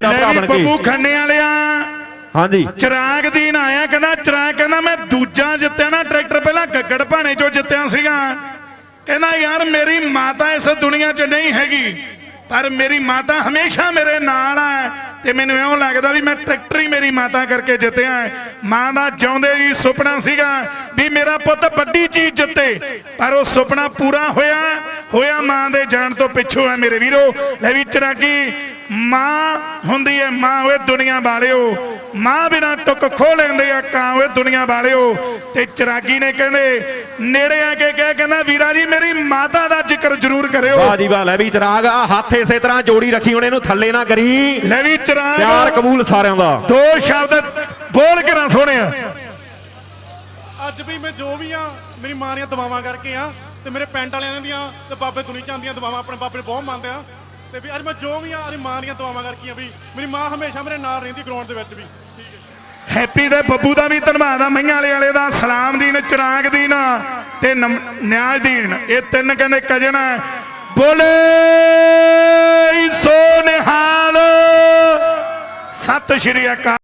ਬਣ ਕੇ? ਬੱਬੂ ਖੰਨੇ ਵਾਲਿਆ ਹਾਂਜੀ। ਚਿਰਾਗ ਦੀਨ ਆਇਆ ਕਹਿੰਦਾ ਚਿਰਾਗ ਕਹਿੰਦਾ ਮੈਂ ਦੂਜਾ ਜਿੱਤਿਆ ਨਾ ਟਰੈਕਟਰ ਪਹਿਲਾਂ ਗੱਗੜ ਭਾਣੇ ਚੋਂ ਜਿੱਤਿਆ ਸੀਗਾ। ਕਹਿੰਦਾ ਯਾਰ ਮੇਰੀ ਮਾਤਾ ਇਸ ਦੁਨੀਆ 'ਚ ਨਹੀਂ ਹੈਗੀ ਪਰ ਮੇਰੀ ਮਾਤਾ ਹਮੇਸ਼ਾ ਮੇਰੇ ਨਾਲ ਆ ਤੇ ਮੈਨੂੰ ਇਉਂ ਲੱਗਦਾ ਵੀ ਮੈਂ ਟਰੈਕਟਰ ਹੀ ਮੇਰੀ ਮਾਤਾ ਕਰਕੇ ਜਿੱਤਿਆ। ਮਾਂ ਦਾ ਜਿਉਂਦੇ ਜੀ ਸੁਪਨਾ ਸੀਗਾ ਵੀ ਮੇਰਾ ਪੁੱਤ ਵੱਡੀ ਚੀਜ਼ ਜਿੱਤੇ ਪਰ ਉਹ ਸੁਪਨਾ ਪੂਰਾ ਹੋਇਆ ਹੋਇਆ ਮਾਂ ਦੇ ਜਾਣ ਤੋਂ ਪਿੱਛੋਂ ਹੈ ਮੇਰੇ ਵੀਰੋ। ਲੈ ਵੀ ਚਰਾਗੀ ਮਾਂ ਹੁੰਦੀ ਹੈ ਮਾਂ ਓਏ ਦੁਨੀਆ ਵਾਲਿਓ। ਮਾਂ ਬਿਨਾ ਟੁੱਕ ਖੋ ਲੈਂਦੇ ਆ ਕਾਂ ਓਏ ਦੁਨੀਆ ਵਾਲਿਓ। ਤੇ ਚਰਾਗੀ ਨੇ ਕਹਿੰਦੇ ਨੇੜੇ ਆ ਕੇ ਕਹਿ ਕਹਿੰਦਾ ਵੀਰਾ ਜੀ ਮੇਰੀ ਮਾਤਾ ਦਾ ਜ਼ਿਕਰ ਜ਼ਰੂਰ ਕਰਿਓ। ਵਾਹ ਜੀ ਵਾਹ ਲੈ ਵੀ ਚਰਾਗ ਆ ਹੱਥ ਇਸੇ ਤਰ੍ਹਾਂ ਜੋੜੀ ਰੱਖੀ ਹੁਣ ਇਹਨੂੰ ਥੱਲੇ ਨਾ ਕਰੀ। ਲੈ ਵੀ ਚਰਾਗ। ਪਿਆਰ ਕਬੂਲ ਸਾਰਿਆਂ ਦਾ। ਦੋ ਸ਼ਬਦ ਬੋਲ ਕੇ ਨਾ ਸੋਹਣਿਆ ਅੱਜ ਵੀ ਮੈਂ ਜੋ ਵੀ ਆ ਮੇਰੀ ਮਾਂ ਦੀਆਂ ਦਵਾਵਾਂ ਕਰਕੇ ਆ ਤੇ ਮੇਰੇ ਪਿੰਡ ਵਾਲਿਆਂ ਦੀਆਂ ਤੇ ਬਾਬੇ ਦੁਨੀ ਚੰਦ ਦੀਆਂ ਦਵਾਵਾਂ ਆਪਣੇ ਬਾਬੇ ਨੂੰ ਬਹੁਤ ਮੰਨਦੇ ਆ। ਤੇ ਵੀ ਅੱਜ ਮੈਂ ਜੋ ਵੀ ਆ ਆਪਣੀ ਮਾਂ ਦੀਆਂ ਦਵਾਵਾਂ ਕਰਕੇ ਵੀ ਮੇਰੀ ਮਾਂ ਹਮੇਸ਼ਾ ਮੇਰੇ ਨਾਲ ਰਹਿੰਦੀ ਗਰਾਊਂਡ ਦੇ ਵਿੱਚ ਵੀ। ਹੈਪੀ ਦੇ ਬੱਬੂ ਦਾ ਵੀ ਧੰਨਵਾਦ ਆ ਮਈਆਂ ਵਾਲੇ ਵਾਲੇ ਦਾ, ਸਲਾਮ ਦੀਨ, ਚਿਰਾਗ ਦੀਨ ਤੇ ਨਿਆਜ਼ ਦੀਨ। ਇਹ ਤਿੰਨ ਕਹਿੰਦੇ ਕਜਨ ਬੋਲੇ ਸੋ ਨਿਹਾਲ ਸਤਿ ਸ਼੍ਰੀ ਅਕਾਲ।